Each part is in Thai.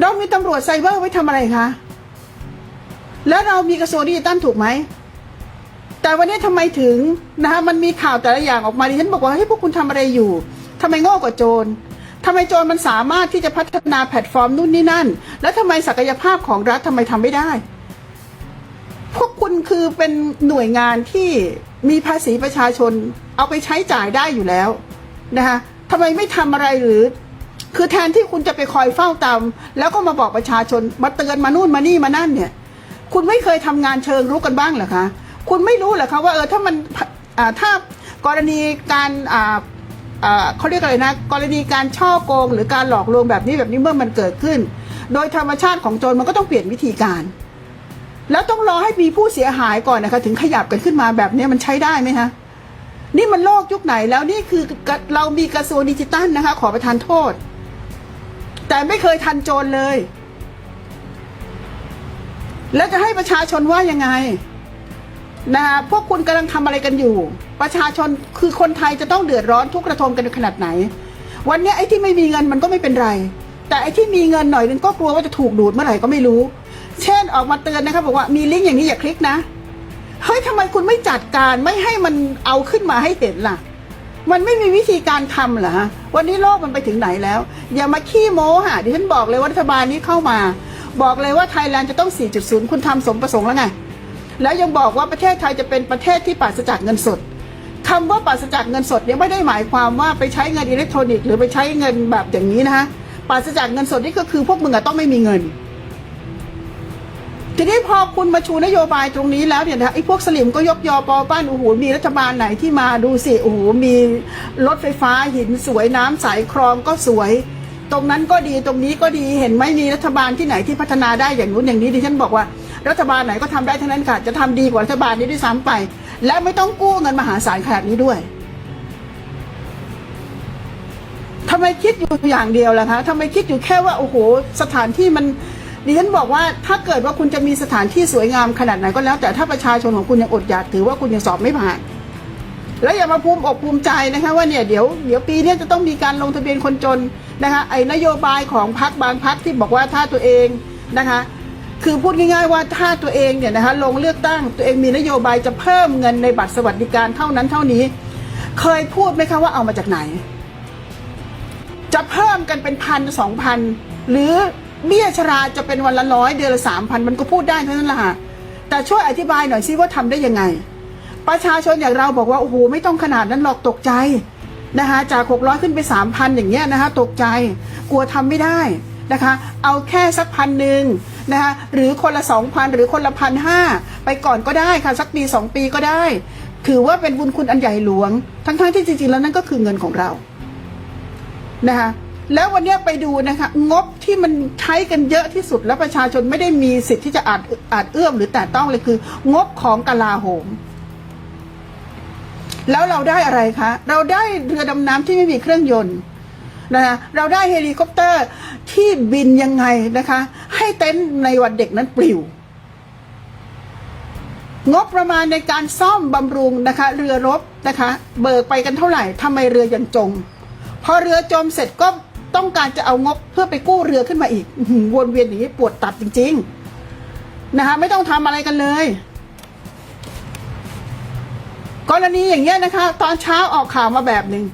เรามีตำรวจไซเบอร์ไว้ทำอะไรคะ แล้วเรามีกระทรวงดิจิตัลถูกไหม แต่วันนี้ทำไมถึงนะคะมันมีข่าวแต่ละอย่างออกมาดิฉันบอกว่าเฮ้ยพวกคุณทำอะไรอยู่ทำไมโง่กว่าโจรทำไมโจรมันสามารถที่จะพัฒนาแพลตฟอร์มนู่นนี่นั่น แล้วทำไมศักยภาพของรัฐทำไมทำไม่ได้ พวกคุณคือเป็นหน่วยงานที่มีภาษีประชาชนเอาไปใช้จ่ายได้อยู่แล้วนะคะทำไมไม่ทำอะไรหรือ คือแทนที่คุณจะไปคอยเฝ้าตาม แล้วก็มาบอกประชาชนมาเตือนมานู่นมานี่มานั่นเนี่ย คุณไม่เคยทำงานเชิงรุกกันบ้างเหรอคะคุณไม่รู้เหรอคะว่าเออถ้ามันอ่าถ้ากรณีการอ่าอ่าเขาเรียกอะไรนะ กรณีการช่อโกง หรือการหลอกลวงแบบนี้แบบนี้เมื่อมันเกิดขึ้น โดยธรรมชาติของโจรมันก็ต้องเปลี่ยนวิธีการ แล้วต้องรอให้มีผู้เสียหายก่อนนะคะ ถึงขยับกันขึ้นมาแบบนี้มันใช้ได้ไหมคะนี่มันโลกยุคไหนแล้วนี่คือเรามีกระทรวงดิจิตัลนะคะ ขอประทานโทษ แต่ไม่เคยทันโจรเลย แล้วจะให้ประชาชนว่ายังไงนะคะพวกคุณกำลังทำอะไรกันอยู่ ประชาชนคือคนไทยจะต้องเดือดร้อนทุกข์ระทมกันขนาดไหน วันนี้ไอ้ที่ไม่มีเงินมันก็ไม่เป็นไร แต่ไอ้ที่มีเงินหน่อยนึงก็กลัวว่าจะถูกดูดเมื่อไหร่ก็ไม่รู้ เช่นออกมาเตือนนะครับบอกว่ามีลิงก์อย่างนี้อย่าคลิกนะเฮ้ยทำไมคุณไม่จัดการไม่ให้มันเอาขึ้นมาให้เห็นล่ะ มันไม่มีวิธีการทำเหรอฮะวันนี้โลกมันไปถึงไหนแล้ว อย่ามาขี้โม้ค่ะดิฉันบอกเลยว่ารัฐบาลนี้เข้ามา บอกเลยว่าไทยแลนด์จะต้อง 4.0 คุณทำสมประสงค์แล้วไง แล้วยังบอกว่าประเทศไทยจะเป็นประเทศที่ปราศจากเงินสดคำว่าปราศจากเงินสดเนี่ยไม่ได้หมายความว่าไปใช้เงินอิเล็กทรอนิกส์หรือไปใช้เงินแบบอย่างนี้นะฮะปราศจากเงินสดนี่ก็คือพวกมึงอะต้องไม่มีเงิน ทีนี้พอคุณมาชูนโยบายตรงนี้แล้วเนี่ยนะไอ้พวกสลิมก็ยกยอปอป้านโอ้โหมีรัฐบาลไหนที่มาดูสิโอ้โหมีรถไฟฟ้าหินสวยน้ำใสคลองก็สวย ตรงนั้นก็ดีตรงนี้ก็ดีเห็นไหมมีรัฐบาลที่ไหนที่พัฒนาได้อย่างนู้นอย่างนี้ดิฉันบอกว่ารัฐบาลไหนก็ทำได้ทั้งนั้นค่ะ จะทำดีกว่ารัฐบาลนี้ด้วยซ้ำไป และไม่ต้องกู้เงินมหาศาลขนาดนี้ด้วยทำไมคิดอยู่อย่างเดียวล่ะคะทำไมคิดอยู่แค่ว่าโอ้โห สถานที่มัน ดิฉันบอกว่าถ้าเกิดว่าคุณจะมีสถานที่สวยงามขนาดไหนก็แล้วแต่ถ้าประชาชนของคุณยังอดอยากถือว่าคุณยังสอบไม่ผ่าน แล้วอย่ามาภูมิอกภูมิใจนะคะว่าเนี่ยเดี๋ยวเดี๋ยวปีนี้จะต้องมีการลงทะเบียนคนจนนะคะไอ้นโยบายของพรรคบางพรรคที่บอกว่าถ้าตัวเองนะคะคือพูดง่ายๆว่าถ้าตัวเองเนี่ยนะคะลงเลือกตั้งตัวเองมีนโยบายจะเพิ่มเงินในบัตรสวัสดิการเท่านั้นเท่านี้ เคยพูดไหมคะว่าเอามาจากไหน จะเพิ่มกันเป็นพันสองพันหรือ เบี้ยชราจะเป็นวันละร้อยเดือนละสามพันมันก็พูดได้เท่านั้นแหละค่ะแต่ช่วยอธิบายหน่อยซิว่าทำได้ยังไง ประชาชนอย่างเราบอกว่า โอ้โห ไม่ต้องขนาดนั้นหรอกตกใจนะคะจากหกร้อยขึ้นไปสามพันอย่างเงี้ยนะคะตกใจกลัวทำไม่ได้นะคะ เอาแค่สักพันหนึ่งนะคะหรือคนละสองพันหรือคนละพันห้าไปก่อนก็ได้ค่ะ สักปีสองปีก็ได้ ถือว่าเป็นบุญคุณอันใหญ่หลวง ทั้งๆที่จริงๆแล้วนั่นก็คือเงินของเรานะคะ แล้ววันนี้ไปดูนะคะงบที่มันใช้กันเยอะที่สุดแล้วประชาชนไม่ได้มีสิทธิ์ที่จะอาจอาจเอื้อมหรือแตะต้องเลยคือ งบของกลาโหม แล้วเราได้อะไรคะ เราได้เรือดำน้ำที่ไม่มีเครื่องยนต์นะคะเราได้เฮลิคอปเตอร์ที่บินยังไงนะคะ ให้เต็นท์ในวันเด็กนั้นปลิว งบประมาณในการซ่อมบำรุงนะคะ เรือรบนะคะ เบิกไปกันเท่าไหร่ทำไมเรือยังจมพอเรือจมเสร็จก็ ต้องการจะเอางบเพื่อไปกู้เรือขึ้นมาอีกวนเวียนอย่างนี้ปวดตับจริง ๆ นะคะไม่ต้องทำอะไรกันเลย กรณีอย่างเงี้ยนะคะ ตอนเช้าออกข่าวมาแบบหนึ่ง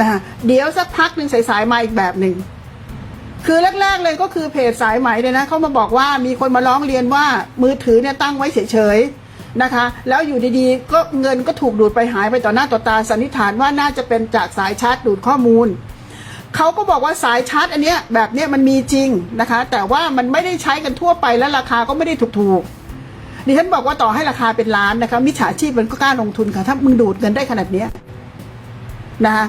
นะคะเดี๋ยวสักพักหนึ่งสายๆมาอีกแบบหนึ่งคือแรกๆเลยก็คือเพจสายไหมเนี่ยนะเขามาบอกว่ามีคนมาร้องเรียนว่ามือถือเนี่ยตั้งไว้เฉยๆนะคะ แล้วอยู่ดีๆ ก็เงินก็ถูกดูดไปหายไปต่อหน้าต่อตาสันนิษฐานว่าน่าจะเป็นจากสายชาร์จดูดข้อมูล เขาก็บอกว่าสายชาร์จอันเนี้ยแบบเนี้ยมันมีจริงนะคะ แต่ว่ามันไม่ได้ใช้กันทั่วไปและราคาก็ไม่ได้ถูกๆดิฉันบอกว่าต่อให้ราคาเป็นล้านนะคะมิจฉาชีพมันก็กล้าลงทุนค่ะถ้ามึงดูดเงินได้ขนาดเนี้ยนะคะ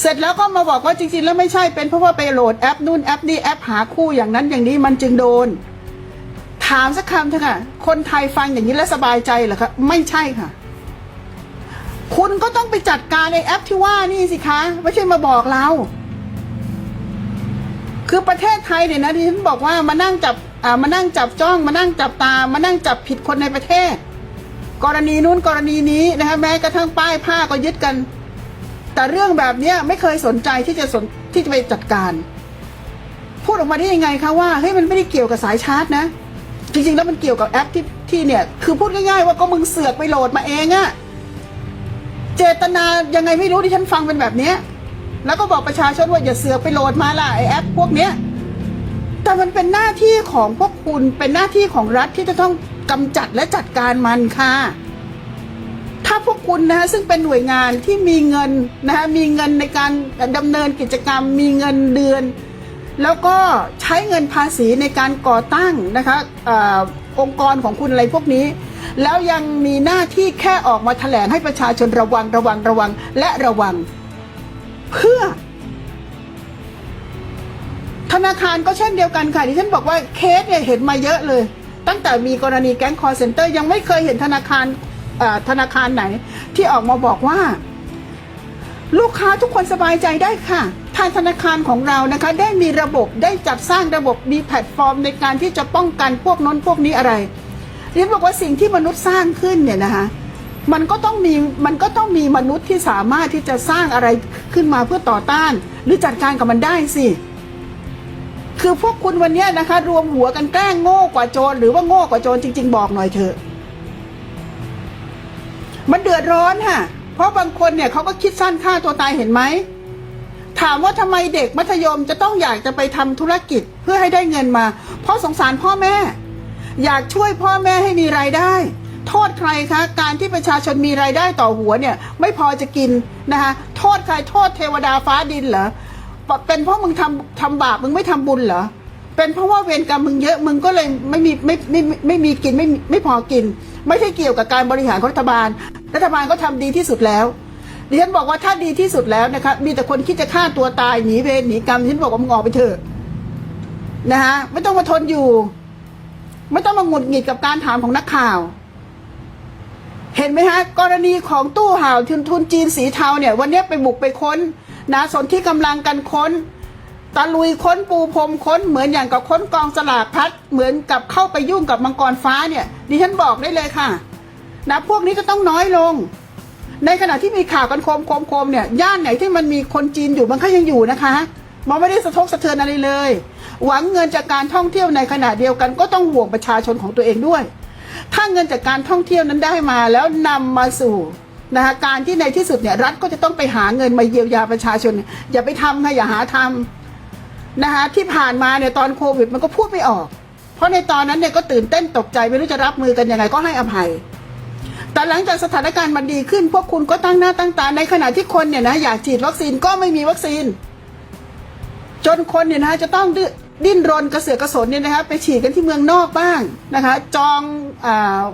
เสร็จแล้วก็มาบอกว่าจริงๆ แล้วไม่ใช่เป็นเพราะว่าไปโหลดแอปนู่นแอปนี่แอปหาคู่อย่างนั้นอย่างนี้มันจึงโดน ถามสักคำเถอะค่ะ คนไทยฟังอย่างนี้แล้วสบายใจเหรอคะไม่ใช่ค่ะ คุณก็ต้องไปจัดการในแอปที่ว่านี่สิคะ ไม่ใช่มาบอกเรา คือประเทศไทยเนี่ยนะที่ฉันบอกว่ามานั่งจับอ่ามานั่งจับจ้องมานั่งจับตามานั่งจับผิดคนในประเทศ กรณีนู้นกรณีนี้นะคะแม้กระทั่งป้ายผ้าก็ยึดกัน แต่เรื่องแบบนี้ไม่เคยสนใจที่จะสนที่จะไปจัดการ พูดออกมาได้ยังไงคะว่าเฮ้ยมันไม่ได้เกี่ยวกับสายชาร์จนะ จริงๆแล้วมันเกี่ยวกับแอปที่ที่เนี่ยคือพูดง่ายๆว่าก็มึงเสือกไปโหลดมาเองอะเจตนายังไงไม่รู้ที่ฉันฟังเป็นแบบเนี้ย แล้วก็บอกประชาชนว่าอย่าเสือกไปโหลดมาล่ะไอแอปพวกเนี้ยแต่มันเป็นหน้าที่ของพวกคุณเป็นหน้าที่ของรัฐที่จะต้องกำจัดและจัดการมันค่ะ ถ้าพวกคุณนะฮะซึ่งเป็นหน่วยงานที่มีเงินนะฮะมีเงินในการดำเนินกิจกรรม มีเงินเดือน แล้วก็ใช้เงินภาษีในการก่อตั้งนะคะออองค์กรของคุณอะไรพวกนี้ แล้วยังมีหน้าที่แค่ออกมาแถลงให้ประชาชนระวังระวังระวังและระวัง เพื่อ ธนาคารก็เช่นเดียวกันค่ะที่ฉันบอกว่าเคสเนี่ยเห็นมาเยอะเลย ตั้งแต่มีกรณีแก๊งคอร์เซนเตอร์ยังไม่เคยเห็นธนาคารอ่อธนาคารไหน ที่ออกมาบอกว่า ลูกค้าทุกคนสบายใจได้ค่ะทางธนาคารของเรานะคะ ได้มีระบบได้จัดสร้างระบบมีแพลตฟอร์ม ในการที่จะป้องกันพวกน้นพวกนี้อะไรเรียนบอกว่าสิ่งที่มนุษย์สร้างขึ้นเนี่ยนะคะ มันก็ต้องมีมันก็ต้องมีมนุษย์ที่สามารถที่จะสร้างอะไรขึ้นมาเพื่อต่อต้าน หรือจัดการกับมันได้สิ คือพวกคุณวันนี้นะคะ รวมหัวกันแกล้งโง่กว่าโจรหรือว่าโง่กว่าโจรจริง ๆ บอกหน่อยเถอะ มันเดือดร้อนค่ะ เพราะบางคนเนี่ยเขาก็คิดสั้นฆ่าตัวตายเห็นไหมถามว่าทำไมเด็กมัธยมจะต้องอยากจะไปทำธุรกิจเพื่อให้ได้เงินมา เพราะสงสารพ่อแม่ อยากช่วยพ่อแม่ให้มีรายได้ โทษใครคะการที่ประชาชนมีรายได้ต่อหัวเนี่ยไม่พอจะกินนะคะโทษใครโทษเทวดาฟ้าดินเหรอเป็นเพราะมึงทำทำบาปมึงไม่ทำบุญเหรอเป็นเพราะว่าเวรกรรมมึงเยอะมึงก็เลยไม่มีไม่ไม่ไม่ไม่มีกินไม่ไม่พอกิน ไม่ใช่เกี่ยวกับการบริหารรัฐบาล รัฐบาลก็ทำดีที่สุดแล้วดิฉันบอกว่าถ้าดีที่สุดแล้วนะคะมีแต่คนคิดจะฆ่าตัวตายหนีเวรหนีกรรมดิฉันบอกว่ามึงออกไปเถอะนะฮะไม่ต้องมาทนอยู่ ไม่ต้องมาหงุดหงิดกับการถามของนักข่าว เห็นไหมฮะกรณีของตู้ห่าวทุนทุนจีนสีเทาเนี่ยวันนี้ไปบุกไปค้นนะสนที่กำลังกันค้นตะลุยค้นปูพรมค้นเหมือนอย่างกับค้นกองสลากพัดเหมือนกับเข้าไปยุ่งกับมังกรฟ้าเนี่ยดิฉันบอกได้เลยค่ะนะพวกนี้จะต้องน้อยลง ในขณะที่มีข่าวกันโคมโคมโคมเนี่ยย่านไหนที่มันมีคนจีนอยู่มันก็ยังอยู่นะคะมันไม่ได้สะทกสะเทือนอะไรเลย หวังเงินจากการท่องเที่ยวในขณะเดียวกันก็ต้องห่วงประชาชนของตัวเองด้วย ถ้าเงินจากการท่องเที่ยวนั้นได้มาแล้วนำมาสู่นะคะการที่ในที่สุดเนี่ยรัฐก็จะต้องไปหาเงินมาเยียวยาประชาชน อย่าไปทำค่ะอย่าหาทำนะคะที่ผ่านมาเนี่ยตอนโควิดมันก็พูดไม่ออก เพราะในตอนนั้นเนี่ยก็ตื่นเต้นตกใจไม่รู้จะรับมือกันยังไงก็ให้อภัย แต่หลังจากสถานการณ์มันดีขึ้น พวกคุณก็ตั้งหน้าตั้งตาในขณะที่คนเนี่ยนะอยากฉีดวัคซีนก็ไม่มีวัคซีน จนคนเนี่ยนะจะต้อง ดิ้นรนกระเสือกกระสนเนี่ยนะคะไปฉีดกันที่เมืองนอกบ้างนะคะ จองอ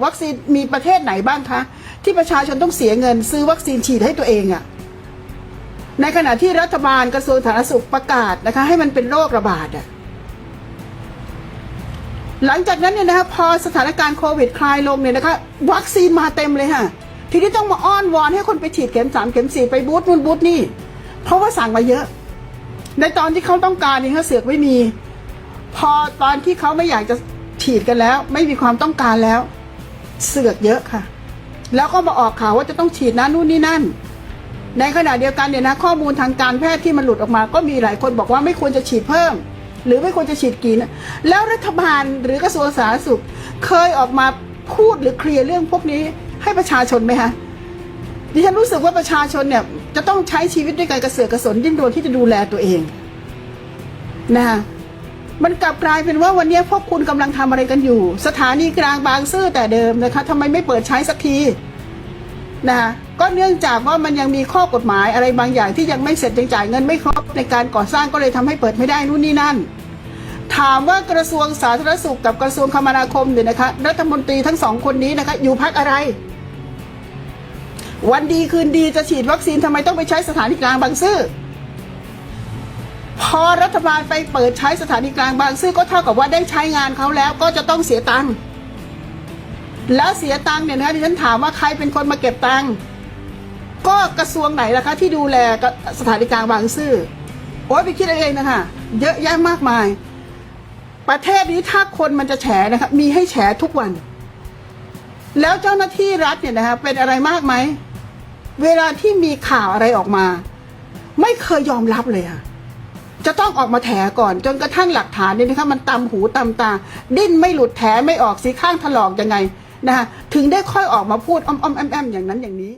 วัคซีนมีประเทศไหนบ้างคะ ที่ประชาชนต้องเสียเงิน ซื้อวัคซีนฉีดให้ตัวเองอะ่ะในขณะที่รัฐบาลกระทรวงสาธารณสุขประกาศนะคะ ให้มันเป็นโรคระบาดอะ่ะหลังจากนั้นเนี่ยนะคะพอสถานการณ์โควิดคลายลงเนี่ยนะคะวัคซีนมาเต็มเลยค่ะทีนี้ต้องมาอ้อนวอนให้คนไปฉีดเข็มสามเข็มสี่ไปบูธนู่นบูธนี่ เพราะว่าสั่งมาเยอะ ในตอนที่เขาต้องการเนี่ยเขาเสือกไม่มี พอตอนที่เขาไม่อยากจะฉีดกันแล้ว ไม่มีความต้องการแล้ว เสือกเยอะค่ะ แล้วก็มาออกข่าวว่าจะต้องฉีดนะนู่นนี่นั่น ในขณะเดียวกันเนี่ยนะข้อมูลทางการแพทย์ที่มันหลุดออกมา ก็มีหลายคนบอกว่าไม่ควรจะฉีดเพิ่ม หรือไม่ควรจะฉีดกี่นะแล้วรัฐบาลหรือกระทรวงสาธารณสุข เคยออกมาพูดหรือเคลียร์เรื่องพวกนี้ให้ประชาชนไหมคะดิฉันรู้สึกว่าประชาชนเนี่ยจะต้องใช้ชีวิตด้วยการกระเสือกกระสนดิ้นรนที่จะดูแลตัวเองนะคะ มันกลับกลายเป็นว่าวันนี้พวกคุณกำลังทำอะไรกันอยู่ สถานีกลางบางซื่อแต่เดิมนะคะทำไมไม่เปิดใช้สักทีนะะก็เนื่องจากว่ามันยังมีข้อกฎหมายอะไรบางอย่างที่ยังไม่เสร็จยังจ่ายเงินไม่ครบในการก่อสร้างก็เลยทำให้เปิดไม่ได้นู่นนี่นั่น ถามว่ากระทรวงสาธารณสุขกับกระทรวงคมนาคมเนี่ยนะคะรัฐมนตรีทั้งสองคนนี้นะคะอยู่พักอะไร วันดีคืนดีจะฉีดวัคซีนทำไมต้องไปใช้สถานีกลางบางซื่อ พอรัฐบาลไปเปิดใช้สถานีกลางบางซื่อก็เท่ากับว่าได้ใช้งานเขาแล้วก็จะต้องเสียตังค์แล้วเสียตังค์เนี่ยนะคะที่ฉันถามว่าใครเป็นคนมาเก็บตังค์ก็กระทรวงไหนล่ะคะ ที่ดูแลสถานีกลางบางซื่อโอ้ยไปคิดเอาเองนะคะเยอะแยะมากมาย ประเทศนี้ถ้าคนมันจะแฉนะคะมีให้แฉทุกวัน แล้วเจ้าหน้าที่รัฐเนี่ยนะคะเป็นอะไรมากไหมเวลาที่มีข่าวอะไรออกมา ไม่เคยยอมรับเลยค่ะ จะต้องออกมาแถก่อน จนกระทั่งหลักฐานเนี่ยนะคะมันตำหูตำตา ดิ้นไม่หลุดแถไม่ออกสีข้างถลอกยังไงนะคะถึงได้ค่อยออกมาพูดอ้อมๆแอมๆอย่างนั้นอย่างนี้